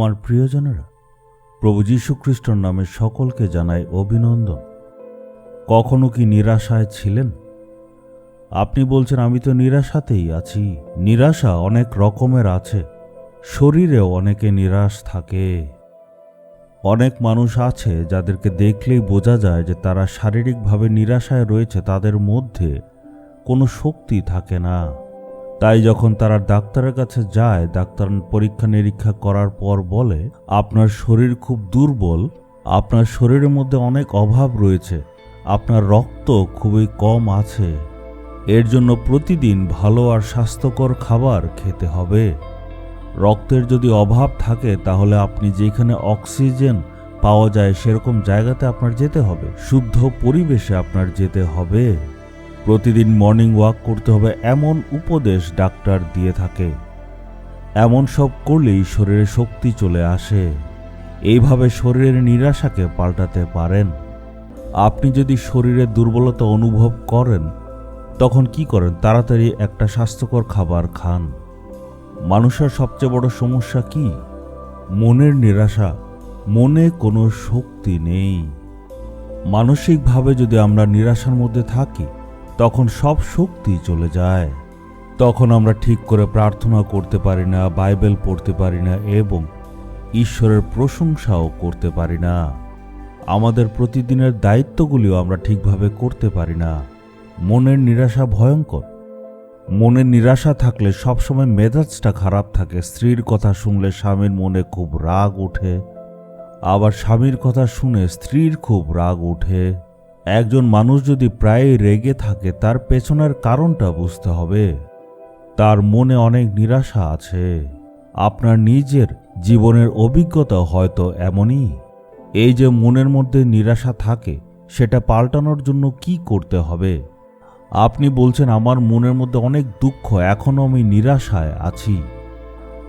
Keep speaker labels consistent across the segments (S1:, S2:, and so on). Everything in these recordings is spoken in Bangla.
S1: আমার প্রিয়জনেরা, প্রভু যীশুখ্রিস্টর নামে সকলকে জানাই অভিনন্দন। কখনো কি নিরাশায় ছিলেন? আপনি বলছেন, আমি তো নিরাশাতেই আছি। নিরাশা অনেক রকমের আছে। শরীরেও অনেকে নিরাশ থাকে। অনেক মানুষ আছে যাদেরকে দেখলেই বোঝা যায় যে তারা শারীরিকভাবে নিরাশায় রয়েছে। তাদের মধ্যে কোনো শক্তি থাকে না। তাই যখন তারা ডাক্তারের কাছে যায়, ডাক্তার পরীক্ষা নিরীক্ষা করার পর বলে, আপনার শরীর খুব দুর্বল, আপনার শরীরের মধ্যে অনেক অভাব রয়েছে, আপনার রক্ত খুবই কম আছে, এর জন্য প্রতিদিন ভালো আর স্বাস্থ্যকর খাবার খেতে হবে। রক্তের যদি অভাব থাকে, তাহলে আপনি যেখানে অক্সিজেন পাওয়া যায়, সেরকম জায়গাতে আপনার যেতে হবে, শুদ্ধ পরিবেশে আপনার যেতে হবে। প্রতিদিন মর্নিং ওয়াক করতে হবে এমন উপদেশ ডাক্তার দিয়ে থাকে। এমন সব করলেই শরীরে শক্তি চলে আসে। এইভাবে শরীরের নিরাশাকে পাল্টাতে পারেন। আপনি যদি শরীরে দুর্বলতা অনুভব করেন, তখন কি করেন? তাড়াতাড়ি একটা স্বাস্থ্যকর খাবার খান। মানুষের সবচেয়ে বড় সমস্যা কি? মনের নিরাশা। মনে কোনো শক্তি নেই। মানসিকভাবে যদি আমরা নিরাশার মধ্যে থাকি তখন সব শক্তি চলে যায়। তখন আমরা ঠিক করে প্রার্থনা করতে পারি না, বাইবেল পড়তে পারি না এবং ঈশ্বরের প্রশংসাও করতে পারি না। আমাদের প্রতিদিনের দায়িত্বগুলিও আমরা ঠিকভাবে করতে পারি না। মনের নিরাশা ভয়ঙ্কর। মনে নিরাশা থাকলে সবসময় মেজাজটা খারাপ থাকে, স্ত্রীর কথা শুনলে স্বামীর মনে খুব রাগ ওঠে, আবার স্বামীর কথা শুনে স্ত্রীর খুব রাগ ওঠে। একজন মানুষ যদি প্রায় রেগে থাকে, তার পেছনের কারণটা বুঝতে হবে। তার মনে অনেক নিরাশা আছে। আপনার নিজের জীবনের অভিজ্ঞতা হয়তো এমনই। এই যে মনের মধ্যে নিরাশা থাকে, সেটা পাল্টানোর জন্য কি করতে হবে? আপনি বলছেন, আমার মনের মধ্যে অনেক দুঃখ, এখনও আমি নিরাশায় আছি।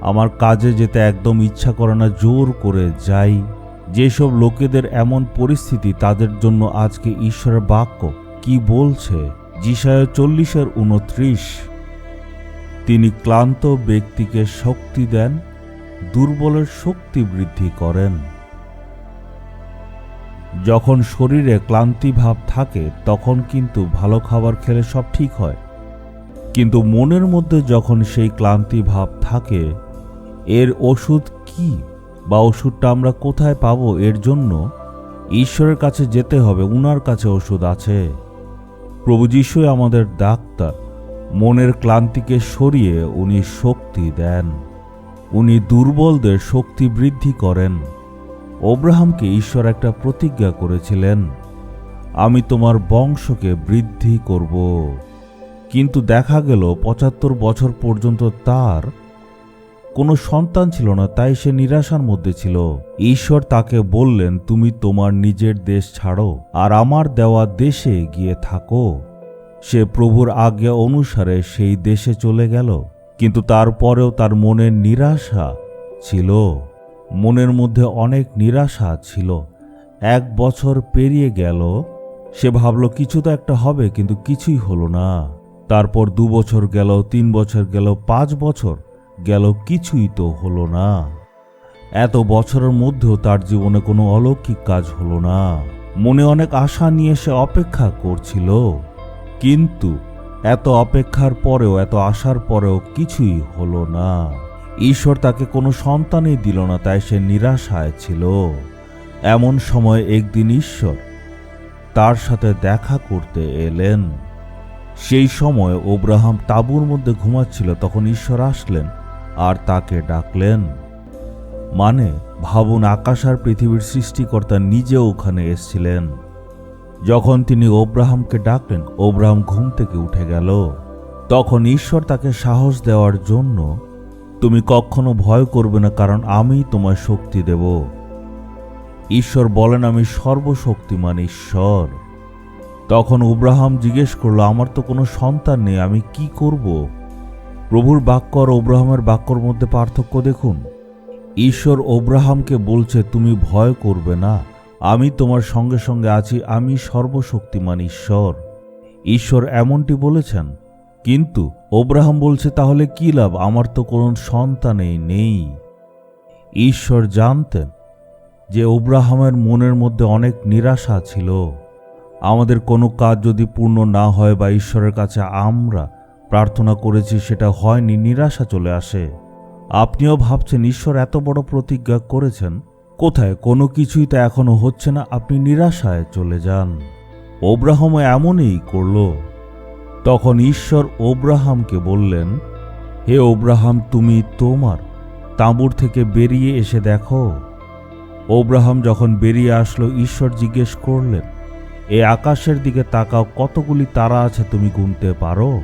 S1: আমার কাজে যেতে একদম ইচ্ছা করে না, জোর করে যাই। যেসব লোকেদের এমন পরিস্থিতি তাদের জন্য আজকে ঈশ্বরের বাক্য কি বলছে? জিসায় চল্লিশের উনত্রিশ। তিনি ক্লান্ত ব্যক্তিকে শক্তি দেন, দুর্বলের শক্তি বৃদ্ধি করেন। যখন শরীরে ক্লান্তি ভাব থাকে, তখন কিন্তু ভালো খাবার খেলে সব ঠিক হয়। কিন্তু মনের মধ্যে যখন সেই ক্লান্তি ভাব থাকে, এর ওষুধ কি? বা ওষুধটা আমরা কোথায় পাবো এর জন্য? ঈশ্বরের কাছে যেতে হবে, উনার কাছে ওষুধ আছে। প্রভু যিশুই আমাদের ডাক্তার। মনের ক্লান্তিকে সরিয়ে উনি শক্তি দেন। উনি দুর্বলদের শক্তি বৃদ্ধি করেন। ওব্রাহামকে ঈশ্বর একটা প্রতিজ্ঞা করেছিলেন, আমি তোমার বংশকে বৃদ্ধি করব। কিন্তু দেখা গেল পঁচাত্তর বছর পর্যন্ত তার কোনো সন্তান ছিল না, তাই সে নিরাশার মধ্যে ছিল। ঈশ্বর তাকে বললেন, তুমি তোমার নিজের দেশ ছাড়ো আর আমার দেওয়া দেশে গিয়ে থাকো। সে প্রভুর আজ্ঞা অনুসারে সেই দেশে চলে গেল, কিন্তু তারপরেও তার মনের নিরাশা ছিল। মনের মধ্যে অনেক নিরাশা ছিল। এক বছর পেরিয়ে গেল, সে ভাবল, কিছু তো একটা হবে, কিন্তু কিছুই হলো না। তারপর দু বছর গেল, তিন বছর গেল, পাঁচ বছর গেল কিছুই তো হলো না। এত বছরের মধ্যেও তার জীবনে কোনো অলৌকিক কাজ হলো না। মনে অনেক আশা নিয়ে সে অপেক্ষা করছিল। কিন্তু এত অপেক্ষার পরেও, এত আশার পরেও কিছুই হলো না। ঈশ্বর তাকে কোনো সন্তানই দিল না, তাই সে নিরাশায় ছিল। এমন সময় একদিন ঈশ্বর তার সাথে দেখা করতে এলেন। সেই সময় ওব্রাহাম তাঁবুর মধ্যে ঘুমাচ্ছিল, তখন ঈশ্বর আসলেন। আর তাকে ডাকলেন। মানে ভাবুন আকাশ আর পৃথিবীর সৃষ্টিকর্তা নিজে ওখানে এসছিলেন। যখন তিনি ওব্রাহামকে ডাকলেন, ওব্রাহাম ঘুম থেকে উঠে গেল। তখন ঈশ্বর তাকে সাহস দেওয়ার জন্য, তুমি কখনো ভয় করবে না, কারণ আমি তোমায় শক্তি দেব। ঈশ্বর বলেন, আমি সর্বশক্তিমান ঈশ্বর। তখন ওব্রাহাম জিজ্ঞেস করল, আমার তো কোনো সন্তান নেই, আমি কি করব? প্রভুর বাক্য আর ওব্রাহামের বাক্যর মধ্যে পার্থক্য দেখুন। ঈশ্বর ওব্রাহামকে বলছে, তুমি ভয় করবে না। আমি তোমার সঙ্গে সঙ্গে আছি। আমি সর্বশক্তিমান ঈশ্বর। ঈশ্বর এমনটি বলেছেন। কিন্তু ওব্রাহাম বলছে, তাহলে কি লাভ? আমার তো কোনো সন্তানেই নেই। ঈশ্বর জানতেন যে ওব্রাহামের মনের মধ্যে অনেক নিরাশা ছিল। আমাদের কোনো কাজ যদি পূর্ণ না হয় বা ঈশ্বরের কাছে আমরা প্রার্থনা করেছি সেটা হয়নি, নিরাশা চলে আসে। আপনিও ভাবছেন, ঈশ্বর এত বড় প্রতিজ্ঞা করেছেন, কোথায়? কোনো কিছুই তো এখনও হচ্ছে না, আপনি নিরাশায় চলে যান। ওব্রাহামও এমনই করল। তখন ঈশ্বর ওব্রাহামকে বললেন, হে ওব্রাহাম, তুমি তোমার তাঁবুর থেকে বেরিয়ে এসে দেখো। ওব্রাহাম যখন বেরিয়ে আসলো, ঈশ্বর জিজ্ঞেস করলেন, এ আকাশের দিকে তাকাও, কতগুলি তারা আছে তুমি গুনতে পারো?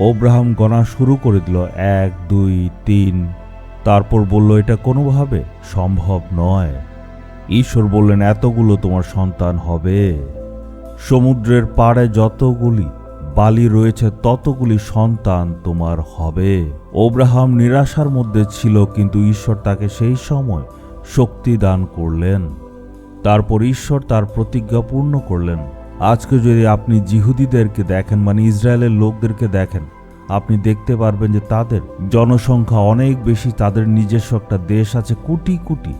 S1: ওব্রাহাম গণা শুরু করে দিল, এক, দুই, তিন। তারপর বলল, এটা কোনোভাবে সম্ভব নয়। ঈশ্বর বললেন, এতগুলো তোমার সন্তান হবে। সমুদ্রের পাড়ে যতগুলি বালি রয়েছে, ততগুলি সন্তান তোমার হবে। ওব্রাহাম নিরাশার মধ্যে ছিল, কিন্তু ঈশ্বর তাকে সেই সময় শক্তি দান করলেন। তারপর ঈশ্বর তার প্রতিজ্ঞা পূর্ণ করলেন। আজকে যদি আপনি জিহুদিদেরকে দেখেন মানে ইসরায়েলের লোকদেরকে দেখেন, আপনি দেখতে পারবেন যে তাদের জনসংখ্যা অনেক বেশি, তাদের নিজস্ব একটা দেশ আছে, কোটি কোটি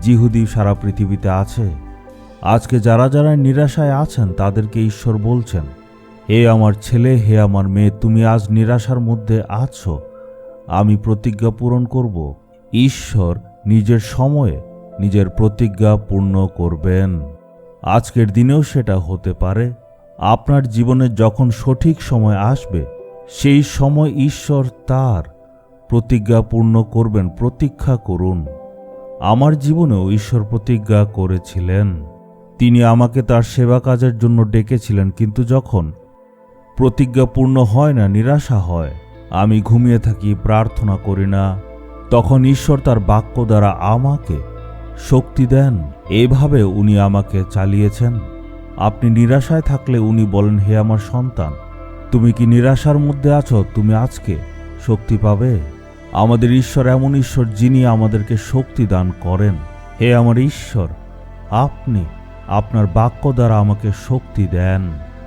S1: জিহুদি সারা পৃথিবীতে আছে। আজকে যারা যারা নিরাশায় আছেন, তাদেরকে ঈশ্বর বলছেন, হে আমার ছেলে, হে আমার মেয়ে, তুমি আজ নিরাশার মধ্যে আছো। আমি প্রতিজ্ঞা পূরণ করব। ঈশ্বর নিজের সময়ে নিজের প্রতিজ্ঞা পূর্ণ করবেন। আজকের দিনেও সেটা হতে পারে। আপনার জীবনে যখন সঠিক সময় আসবে, সেই সময় ঈশ্বর তার প্রতিজ্ঞা পূর্ণ করবেন, প্রতীক্ষা করুন। আমার জীবনেও ঈশ্বর প্রতিজ্ঞা করেছিলেন। তিনি আমাকে তার সেবা কাজের জন্য ডেকেছিলেন, কিন্তু যখন প্রতিজ্ঞা পূর্ণ হয় না, নিরাশা হয়, আমি ঘুমিয়ে থাকি, প্রার্থনা করি না, তখন ঈশ্বর তার বাক্য দ্বারা আমাকে শক্তি দেন। এভাবে উনি আমাকে চালিয়েছেন। আপনি নিরাশায় থাকলে উনি বলেন, হে আমার সন্তান, তুমি কি নিরাশার মধ্যে আছো? তুমি আজকে শক্তি পাবে? আমাদের ঈশ্বর এমন ঈশ্বর যিনি আমাদেরকে শক্তি দান করেন। হে আমার ঈশ্বর, আপনি আপনার বাক্য দ্বারা আমাকে শক্তি দেন।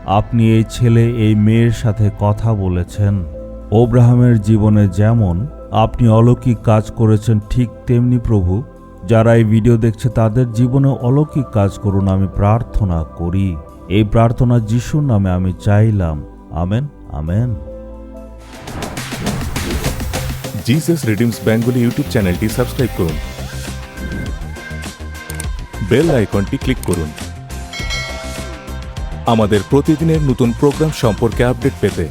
S1: আপনি এই ছেলে, এই মেয়ের সাথে কথা বলেছেন। ওব্রাহামের জীবনে যেমন আপনি অলৌকিক কাজ করেছেন, ঠিক তেমনি প্রভু যারা এই ভিডিও দেখছে, তাদের জীবনে অলৌকিক কাজ করুন, আমি প্রার্থনা করি। এই প্রার্থনা যিশুর নামে আমি চাইলাম। Amen amen.
S2: Jesus redeems Bengali YouTube চ্যানেলটি সাবস্ক্রাইব করুন। বেল আইকনটি ক্লিক করুন। আমাদের প্রতিদিনের নতুন প্রোগ্রাম সম্পর্কে আপডেট পেতে